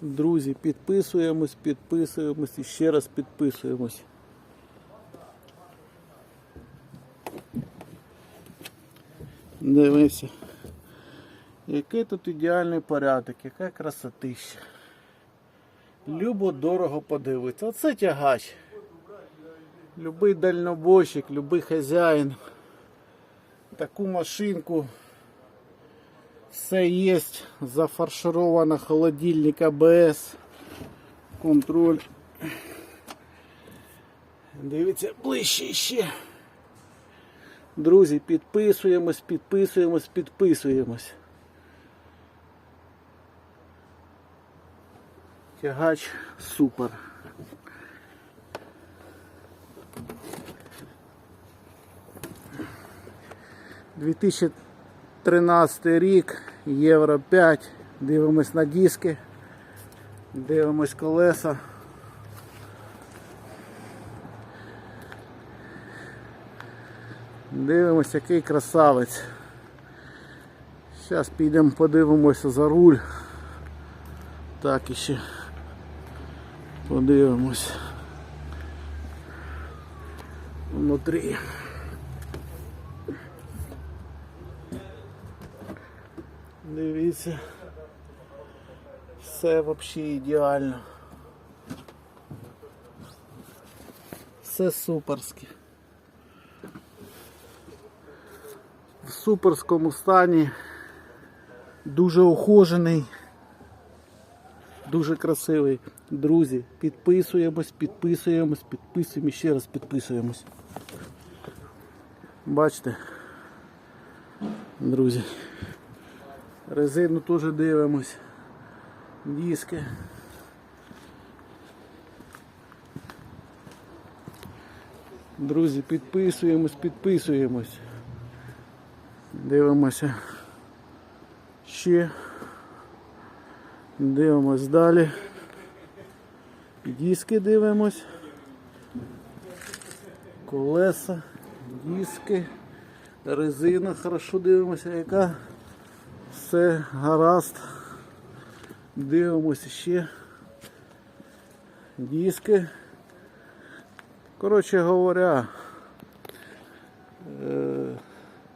Друзі, підписуємось, підписуємось і ще раз підписуємось. Дивися. Який тут ідеальний порядок, яка красотища. Любо дорого подивитися. Оце тягач. Любий дальнобойщик, любий хазяїн. Таку машинку. Все є. Зафаршировано холодильник АБС. Контроль. Дивіться ближче ще. Друзі, підписуємось, підписуємось, підписуємось. Тягач супер. Дві тисячі 13 рік, Євро 5, дивимось на диски, дивимось колеса. Дивимось, який красавець. Зараз підемо подивимося за руль. Так іще подивимось. Внутрі. Дивіться. Все взагалі ідеально. Все суперське. В суперському стані. Дуже ухожений. Дуже красивий. Друзі, підписуємось, підписуємось, підписуємо ще раз підписуємось. Бачите, друзі. Резину теж дивимось. Диски. Друзі, підписуємось, підписуємось. Дивимося ще. Дивимось далі. Диски дивимось. Колеса, диски, резина, хорошо дивимося, яка. Все гаразд. Дивимося ще. Диски. Коротше говоря, е,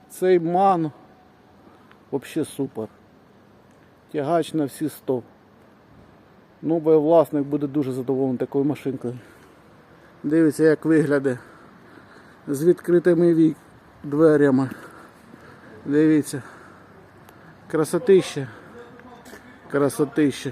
цей ман взагалі супер. Тягач на всі 100. Новий власник буде дуже задоволений такою машинкою. Дивіться, як виглядає з відкритими дверями. Дивіться. Красотища. Красотища.